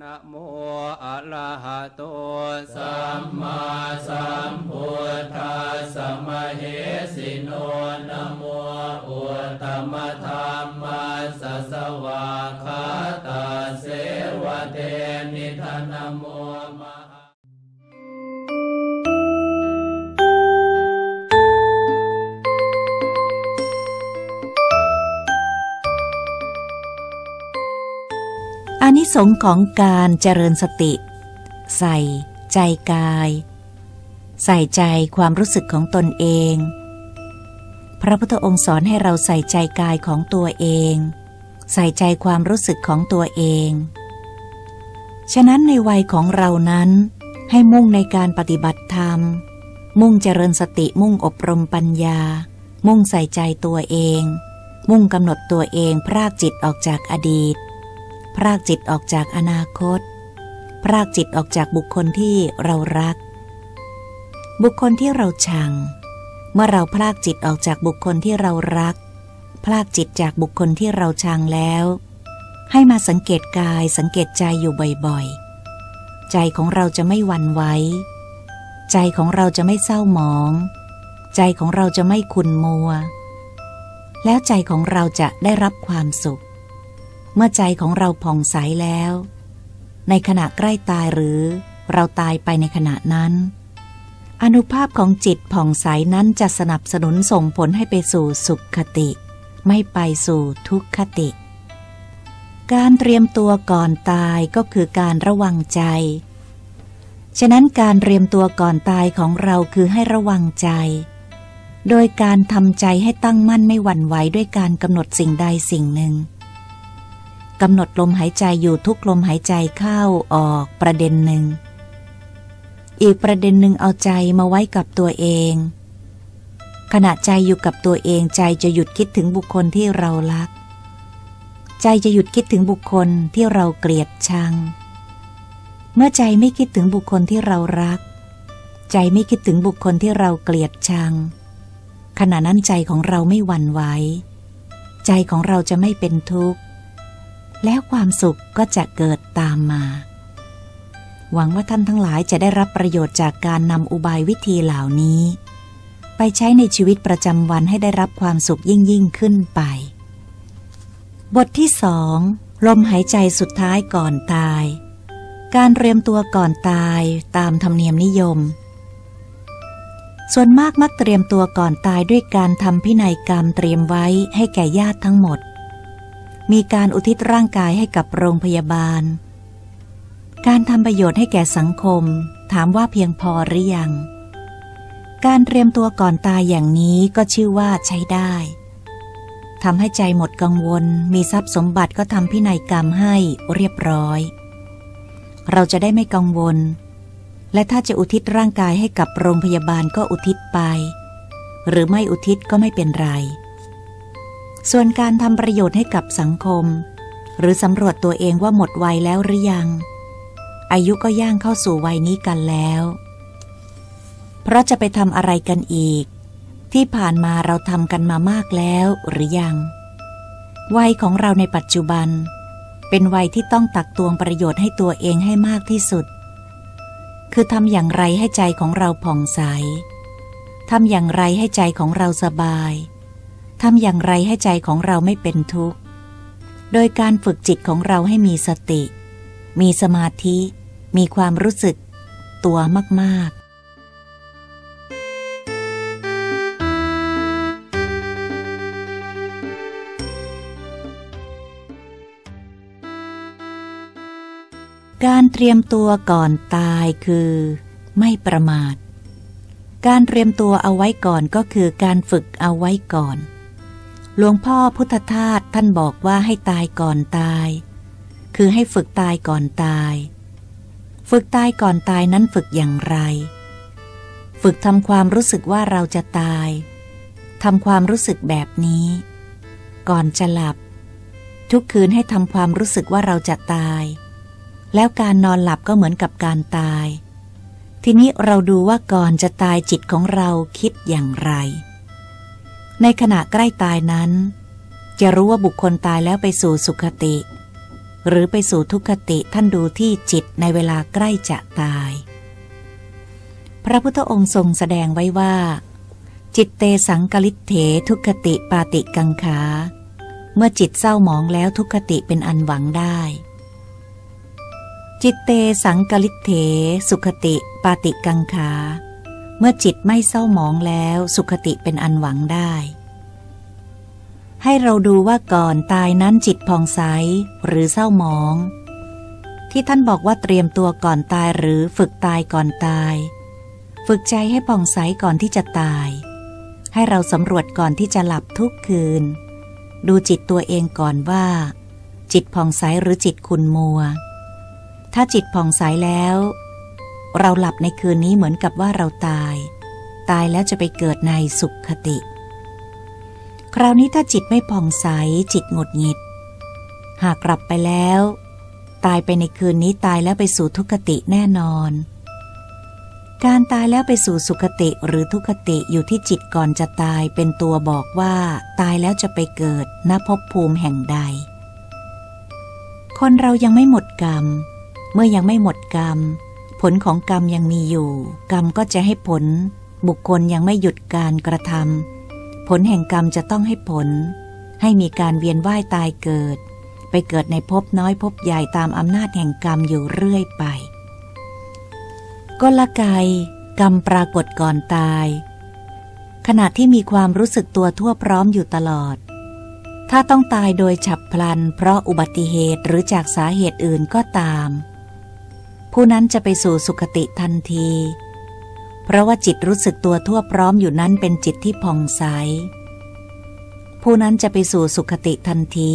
นะโมอะระหะโตสัมมาสัมพุทธัสสะมะเหสิโนนะโมอุตตมธรรมัสสะสวาคาตา นิสงส์ของการเจริญสติ ใส่ใจกาย ใส่ใจความรู้สึกของตนเอง พระพุทธองค์สอนให้เราใส่ใจกายของตัวเอง ใส่ใจความรู้สึกของตัวเอง ฉะนั้นในวัยของเรานั้น ให้มุ่งในการปฏิบัติธรรม มุ่งเจริญสติมุ่งอบรมปัญญา มุ่งใส่ใจตัวเอง มุ่งกำหนดตัวเองพรากจิตออกจากอดีต พรากจิตออกจากอนาคต พรากจิตออกจากบุคคลที่เรารัก บุคคลที่เราชัง เมื่อเราพรากจิตออกจากบุคคลที่เรารัก พรากจิตจากบุคคลที่เราชังแล้ว ให้มาสังเกตกายสังเกตใจอยู่บ่อยๆ ใจของเราจะไม่วันไหวใจของเราจะไม่เศร้าหมอง ใจของเราจะไม่ขุนมัว แล้วใจของเราจะได้รับความสุข เมื่อใจของเราผ่องใสแล้ว ในขณะใกล้ตายหรือเราตายไปในขณะนั้น อนุภาพของจิตผ่องใสนั้นจะสนับสนุนส่งผลให้ไปสู่สุขคติ ไม่ไปสู่ทุกขติ การเตรียมตัวก่อนตายก็คือการระวังใจ ฉะนั้นการเตรียมตัวก่อนตายของเราคือให้ระวังใจ โดยการทำใจให้ตั้งมั่นไม่หวั่นไหวด้วยการกำหนดสิ่งใดสิ่งหนึ่ง กำหนดลมหายใจอยู่ทุกลมหายใจเข้าออกประเด็นหนึ่ง อีกประเด็นหนึ่งเอาใจมาไว้กับตัวเอง ขณะใจอยู่กับตัวเองใจจะหยุดคิดถึงบุคคลที่เรารัก ใจจะหยุดคิดถึงบุคคลที่เราเกลียดชัง เมื่อใจไม่คิดถึงบุคคลที่เรารัก ใจไม่คิดถึงบุคคลที่เราเกลียดชัง ขณะนั้นใจของเราไม่หวั่นไหวใจของเราจะไม่เป็นทุกข์ แล้วความสุขก็จะเกิดตามมา หวังว่าท่านทั้งหลายจะได้รับประโยชน์จากการนำอุบายวิธีเหล่านี้ ไปใช้ในชีวิตประจำวันให้ได้รับความสุขยิ่งยิ่งขึ้นไป บทที่สองลมหายใจสุดท้ายก่อนตาย การเตรียมตัวก่อนตายตามธรรมเนียมนิยม ส่วนมากมักเตรียมตัวก่อนตายด้วยการทำพินัยกรรมเตรียมไว้ให้แก่ญาติทั้งหมด มีการอุทิศร่างกายให้กับโรงพยาบาล การทำประโยชน์ให้แก่สังคม ถามว่าเพียงพอหรือยัง การเตรียมตัวก่อนตายอย่างนี้ก็ชื่อว่าใช้ได้ทำให้ใจหมดกังวล มีทรัพย์สมบัติก็ทำพินัยกรรมให้เรียบร้อย เราจะได้ไม่กังวล และถ้าจะอุทิศร่างกายให้กับโรงพยาบาลก็อุทิศไป หรือไม่อุทิศก็ไม่เป็นไร ส่วนการทำประโยชน์ให้กับสังคม หรือสำรวจตัวเองว่าหมดวัยแล้วหรือยัง อายุก็ย่างเข้าสู่วัยนี้กันแล้ว เพราะจะไปทำอะไรกันอีก ที่ผ่านมาเราทำกันมามากแล้วหรือยัง วัยของเราในปัจจุบัน เป็นวัยที่ต้องตักตวงประโยชน์ให้ตัวเองให้มากที่สุด คือทำอย่างไรให้ใจของเราผ่องใสทำอย่างไรให้ใจของเราสบาย ทำอย่างไรให้ใจของเราไม่เป็นทุกข์ โดยการฝึกจิตของเราให้มีสติ มีสมาธิ มีความรู้สึกตัวมาก ๆการเตรียมตัวก่อนตายคือ ไม่ประมาท การเตรียมตัวเอาไว้ก่อนก็คือการฝึกเอาไว้ก่อน หลวงพ่อพุทธทาสท่านบอกว่าให้ตายก่อนตาย คือให้ฝึกตายก่อนตาย ฝึกตายก่อนตายนั้นฝึกอย่างไร ฝึกทำความรู้สึกว่าเราจะตายทำความรู้สึกแบบนี้ ก่อนจะหลับ ทุกคืนให้ทำความรู้สึกว่าเราจะตาย แล้วการนอนหลับก็เหมือนกับการตาย ทีนี้เราดูว่าก่อนจะตายจิตของเราคิดอย่างไร ในขณะใกล้ตายนั้น จะรู้ว่าบุคคลตายแล้วไปสู่สุคติ หรือไปสู่ทุกขติท่านดูที่จิตในเวลาใกล้จะตาย พระพุทธองค์ทรงแสดงไว้ว่า จิตเตสังกลิเถทุกขติปาติกังขา เมื่อจิตเศร้าหมองแล้วทุกขติเป็นอันหวังได้ จิตเตสังกลิเถสุขติปาติกังขา เมื่อจิตไม่เศร้าหมองแล้วสุขติเป็นอันหวังได้ ให้เราดูว่าก่อนตายนั้นจิตผ่องใสหรือเศร้าหมอง ที่ท่านบอกว่าเตรียมตัวก่อนตายหรือฝึกตายก่อนตาย ฝึกใจให้ผ่องใสก่อนที่จะตาย ให้เราสำรวจก่อนที่จะหลับทุกคืน ดูจิตตัวเองก่อนว่า จิตผ่องใสหรือจิตขุนมัวถ้าจิตผ่องใสแล้ว เราหลับในคืนนี้เหมือนกับว่าเราตาย ตายแล้วจะไปเกิดในสุขคติ คราวนี้ถ้าจิตไม่ผ่องใสจิตหงดหงิด หากกลับไปแล้ว ตายไปในคืนนี้ตายแล้วไปสู่ทุกติแน่นอน การตายแล้วไปสู่สุคติหรือทุกติอยู่ที่จิตก่อนจะตายเป็นตัวบอกว่า ตายแล้วจะไปเกิดณภพภูมิแห่งใด คนเรายังไม่หมดกรรม เมื่อยังไม่หมดกรรม ผลของกรรมยังมีอยู่ กรรมก็จะให้ผล บุคคลยังไม่หยุดการกระทำผลแห่งกรรมจะต้องให้ผล ให้มีการเวียนว่ายตายเกิด ไปเกิดในภพน้อยภพใหญ่ตามอำนาจแห่งกรรมอยู่เรื่อยไปกลไกกรรมปรากฏก่อนตาย ขณะที่มีความรู้สึกตัวทั่วพร้อมอยู่ตลอด ถ้าต้องตายโดยฉับพลัน เพราะอุบัติเหตุหรือจากสาเหตุอื่นก็ตาม ผู้นั้นจะไปสู่สุคติทันที เพราะว่าจิตรู้สึกตัวทั่วพร้อมอยู่นั้นเป็นจิตที่ผ่องใส ผู้นั้นจะไปสู่สุขติทันที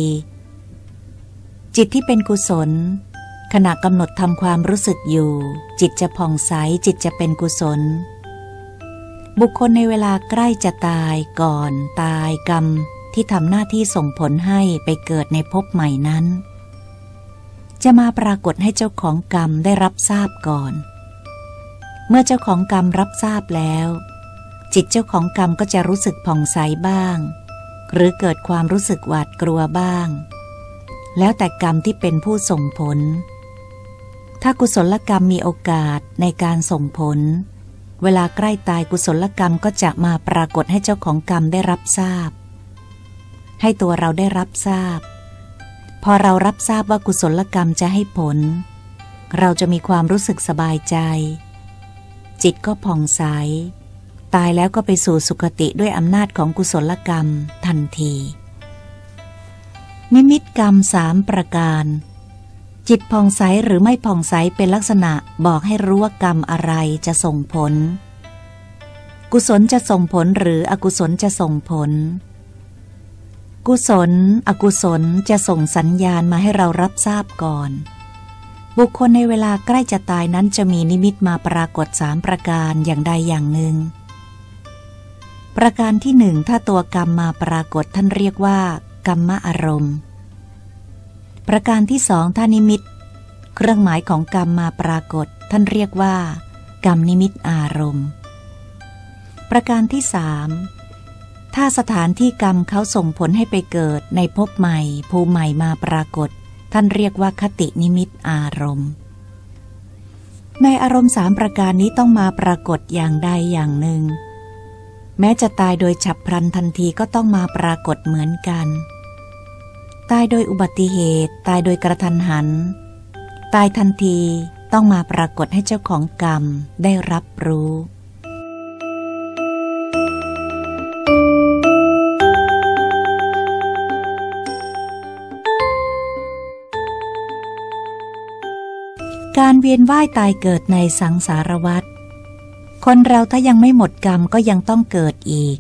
จิตที่เป็นกุศล ขณะกำหนดทำความรู้สึกอยู่ จิตจะผ่องใสจิตจะเป็นกุศล บุคคลในเวลาใกล้จะตายก่อน ตายกรรมที่ทำหน้าที่ส่งผลให้ไปเกิดในภพใหม่นั้น จะมาปรากฏให้เจ้าของกรรมได้รับทราบก่อน เมื่อเจ้าของกรรมรับทราบแล้ว จิตเจ้าของกรรมก็จะรู้สึกผ่องใสบ้าง หรือเกิดความรู้สึกหวาดกลัวบ้าง แล้วแต่กรรมที่เป็นผู้ส่งผล ถ้ากุศลกรรมมีโอกาสในการส่งผล เวลาใกล้ตายกุศลกรรมก็จะมาปรากฏให้เจ้าของกรรมได้รับทราบ ให้ตัวเราได้รับทราบ อเรารับทราบว่ากุศลกรรมจะให้ผล เราจะมีความรู้สึกสบายใจ จิตก็ผ่องใส ตายแล้วก็ไปสู่สุคติด้วยอำนาจของกุศลกรรมทันที นิมิตกรรมสามประการ จิตผ่องใสหรือไม่ผ่องใสเป็นลักษณะบอกให้รู้ว่ากรรมอะไรจะส่งผล กุศลจะส่งผลหรืออกุศลจะส่งผล กุศล อกุศลจะส่งสัญญาณมาให้เรารับทราบก่อน บุคคลในเวลาใกล้จะตายนั้นจะมีนิมิตมาปรากฏสามประการอย่างใดอย่างหนึ่ง ประการที่หนึ่งถ้าตัวกรรมมาปรากฏท่านเรียกว่า กรรมอารมณ์ ประการที่สองถ้านิมิต เครื่องหมายของกรรมมาปรากฏ ท่านเรียกว่า กรรมนิมิตอารมณ์ ประการที่สาม ถ้าสถานที่กรรมเขาส่งผลให้ไปเกิดในภพใหม่ ภูมิใหม่มาปรากฏ ท่านเรียกว่าคตินิมิตอารมณ์ ในอารมณ์สามประการนี้ต้องมาปรากฏอย่างใดอย่างหนึ่ง แม้จะตายโดยฉับพลันทันทีก็ต้องมาปรากฏเหมือนกัน ตายโดยอุบัติเหตุ ตายโดยกระทันหัน ตายทันทีต้องมาปรากฏให้เจ้าของกรรมได้รับรู้ วียนว่ายตายเกิดในสังสารวัฏคนเราถ้ายังไม่หมดกรรมก็ยังต้องเกิดอีก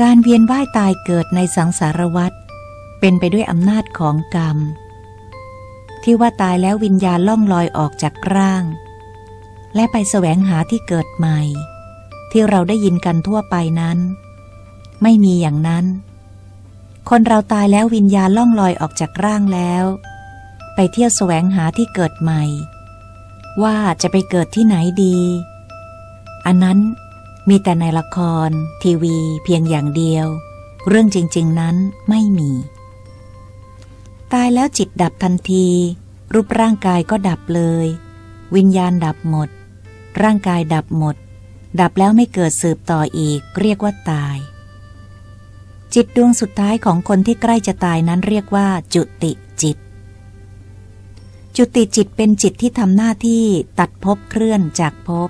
การเวียนว่ายตายเกิดในสังสารวัฏเป็นไปด้วยอำนาจของกรรม ที่ว่าตายแล้ววิญญาณล่องลอยออกจากร่าง และไปแสวงหาที่เกิดใหม่ ที่เราได้ยินกันทั่วไปนั้น ไม่มีอย่างนั้น คนเราตายแล้ววิญญาณล่องลอยออกจากร่างแล้ว ไปเที่ยวแสวงหาที่เกิดใหม่ ว่าจะไปเกิดที่ไหนดี อันนั้นมีแต่ในละคร ทีวีเพียงอย่างเดียว เรื่องจริง ๆนั้นไม่มี ตายแล้วจิตดับทันที รูปร่างกายก็ดับเลย วิญญาณดับหมด ร่างกายดับหมด ดับแล้วไม่เกิดสืบต่ออีก เรียกว่าตาย จิตดวงสุดท้ายของคนที่ใกล้จะตายนั้นเรียกว่า จุติจิต จุติจิตเป็นจิตที่ทำหน้าที่ตัดภพเคลื่อนจากภพ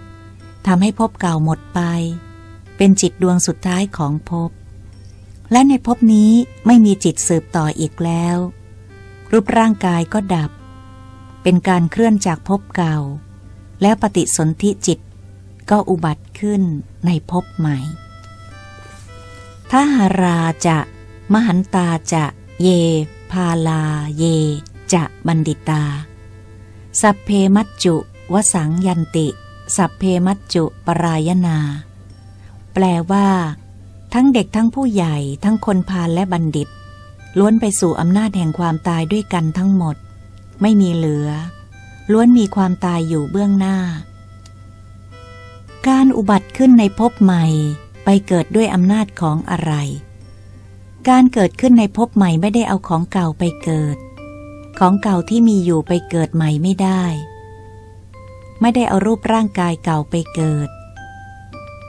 ทำให้ภพเก่าหมดไป เป็นจิตดวงสุดท้ายของภพและในภพนี้ไม่มีจิตสืบต่ออีกแล้ว รูปร่างกายก็ดับ เป็นการเคลื่อนจากภพเก่า แล้วปฏิสนธิจิตก็อุบัติขึ้นในภพใหม่ถ้าหาราจะ มหันตาจะ เย พาลา เย จะบันดิตา สัพเพมัจจุวสังยันติ สัพเพมัจจุปรายนา แปลว่า ทั้งเด็กทั้งผู้ใหญ่ทั้งคนพาลและบัณฑิต ล้วนไปสู่อำนาจแห่งความตายด้วยกันทั้งหมด ไม่มีเหลือ ล้วนมีความตายอยู่เบื้องหน้า การอุบัติขึ้นในภพใหม่ไปเกิดด้วยอำนาจของอะไร การเกิดขึ้นในภพใหม่ไม่ได้เอาของเก่าไปเกิด ของเก่าที่มีอยู่ไปเกิดใหม่ไม่ได้ ไม่ได้เอารูปร่างกายเก่าไปเกิด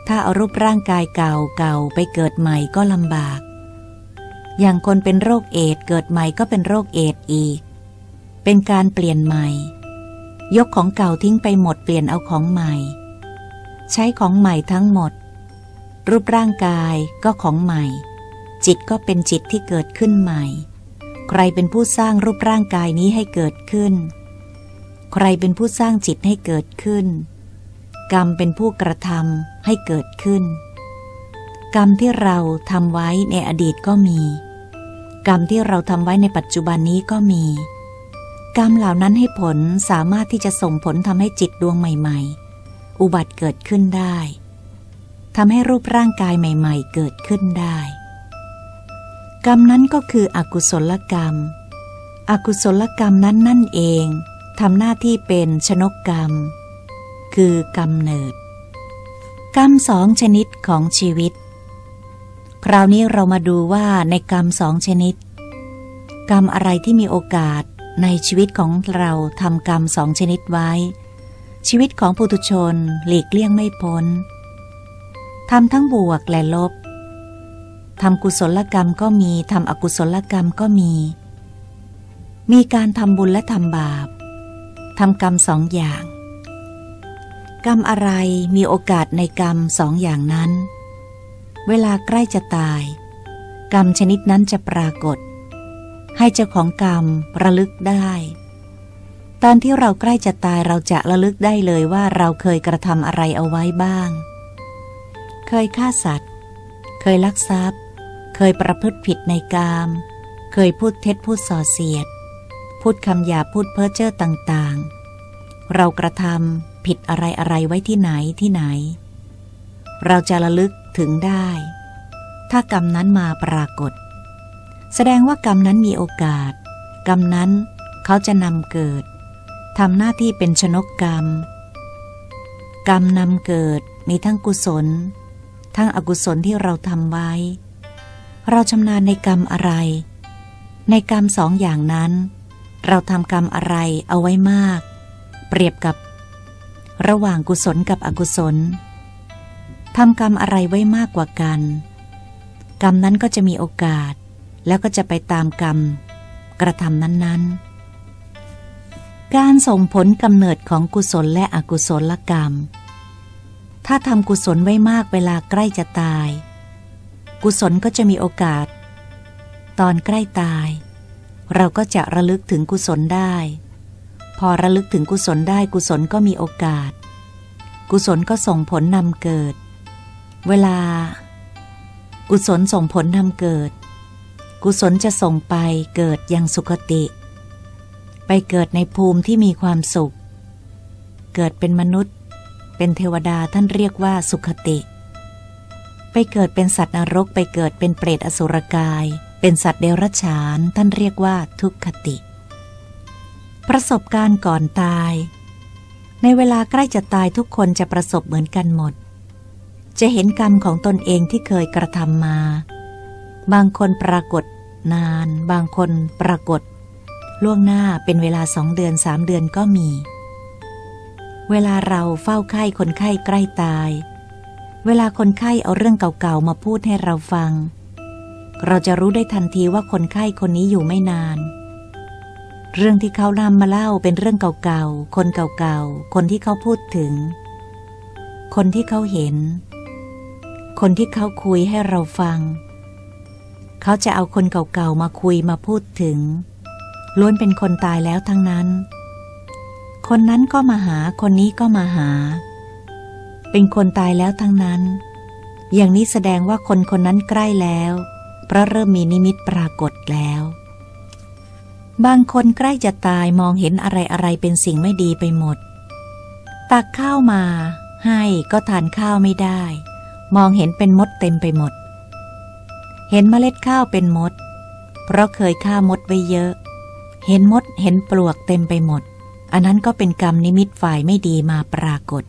ถ้าเอารูปร่างกายเก่าเก่าไปเกิดใหม่ก็ลำบาก อย่างคนเป็นโรคเอดเกิดใหม่ก็เป็นโรคเอดอีก เป็นการเปลี่ยนใหม่ ยกของเก่าทิ้งไปหมดเปลี่ยนเอาของใหม่ ใช้ของใหม่ทั้งหมด รูปร่างกายก็ของใหม่ จิตก็เป็นจิตที่เกิดขึ้นใหม่ ใครเป็นผู้สร้างรูปร่างกายนี้ให้เกิดขึ้น ใครเป็นผู้สร้างจิตให้เกิดขึ้น กรรมเป็นผู้กระทำให้เกิดขึ้น กรรมที่เราทำไว้ในอดีตก็มี กรรมที่เราทำไว้ในปัจจุบันนี้ก็มี กรรมเหล่านั้นให้ผลสามารถที่จะส่งผลทำให้จิตดวงใหม่ ๆ อุบัติเกิดขึ้นได้ทำให้รูปร่างกายใหม่ ๆ เกิดขึ้นได้ กรรมนั้นก็คืออกุศลกรรม อกุศลกรรมนั้นนั่นเองทำหน้าที่เป็นชนกกรรม คือกรรมเนิด กรรมสองชนิดของชีวิต คราวนี้เรามาดูว่าในกรรมสองชนิด กรรมอะไรที่มีโอกาสในชีวิตของเราทำกรรมสองชนิดไว้ ชีวิตของปุถุชนหลีกเลี่ยงไม่พ้นทำทั้งบวกและลบ ทำกุศลกรรมก็มีทำอกุศลกรรมก็มี มีการทำบุญและทำบาปทำกรรมสองอย่าง กรรมอะไรมีโอกาสในกรรมสองอย่างนั้น เวลาใกล้จะตาย กรรมชนิดนั้นจะปรากฏ ให้เจ้าของกรรมระลึกได้ ตอนที่เราใกล้จะตายเราจะระลึกได้เลยว่าเราเคยกระทำอะไรเอาไว้บ้าง เคยฆ่าสัตว์ เคยลักทรัพย์ เคยประพฤติผิดในกาม เคยพูดเท็จพูดส่อเสียด พูดคำหยาพูดเพ้อเจ้อต่างๆ เรากระทำผิดอะไรอะไรไว้ที่ไหนที่ไหน เราจะระลึกถึงได้ ถ้ากรรมนั้นมาปรากฏ แสดงว่ากรรมนั้นมีโอกาส กรรมนั้นเขาจะนำเกิดทำหน้าที่เป็นชนกกรรม กรรมนำเกิดมีทั้งกุศล ทั้งอกุศลที่เราทำไว้ เราชำนาญในกรรมอะไร ในกรรมสองอย่างนั้น เราทำกรรมอะไรเอาไว้มาก เปรียบกับ ระหว่างกุศลกับอกุศลทำกรรมอะไรไว้มากกว่ากัน กรรมนั้นก็จะมีโอกาส แล้วก็จะไปตามกรรม กระทำนั้นๆ การส่งผลกำเนิดของกุศลและอกุศลลกรรม ถ้าทำกุศลไว้มากเวลาใกล้จะตาย กุศลก็จะมีโอกาส ตอนใกล้ตาย เราก็จะระลึกถึงกุศลได้ พอระลึกถึงกุศลได้กุศลก็มีโอกาส กุศลก็ส่งผลนำเกิด เวลา กุศลส่งผลนำเกิด กุศลจะส่งไปเกิดยังสุคติ ไปเกิดในภูมิที่มีความสุข เกิดเป็นมนุษย์ เป็นเทวดาท่านเรียกว่าสุขติ ไปเกิดเป็นสัตว์นรกไปเกิดเป็นเปรตอสุรกาย เป็นสัตว์เดรัจฉาน ท่านเรียกว่าทุกขติ ประสบการณ์ก่อนตาย ในเวลาใกล้จะตายทุกคนจะประสบเหมือนกันหมด จะเห็นกรรมของตนเองที่เคยกระทำมา บางคนปรากฏนาน บางคนปรากฏ ล่วงหน้าเป็นเวลาสองเดือนสามเดือนก็มี เวลาเราเฝ้าไข้คนไข้ใกล้ตาย เวลาคนไข้เอาเรื่องเก่าๆมาพูดให้เราฟัง เราจะรู้ได้ทันทีว่าคนไข้คนนี้อยู่ไม่นาน เรื่องที่เขานำมาเล่าเป็นเรื่องเก่าๆ คนเก่าๆ คนที่เขาพูดถึง คนที่เขาเห็น คนที่เขาคุยให้เราฟัง เขาจะเอาคนเก่าๆ มาคุยมาพูดถึง ล้วนเป็นคนตายแล้วทั้งนั้น คนนั้นก็มาหา คนนี้ก็มาหา เป็นคนตายแล้วทั้งนั้น อย่างนี้แสดงว่าคนคนนั้นใกล้แล้ว เพราะเริ่มมีนิมิตปรากฏแล้ว บางคนใกล้จะตายมองเห็นอะไรอะไรเป็นสิ่งไม่ดีไปหมด ตักข้าวมา ให้ก็ทานข้าวไม่ได้ มองเห็นเป็นมดเต็มไปหมด เห็นเมล็ดข้าวเป็นมด เพราะเคยฆ่ามดไว้เยอะ เห็นมดเห็นปลวกเต็มไปหมด อันนั้นก็เป็นกรรมนิมิตฝ่ายไม่ดีมาปรากฏ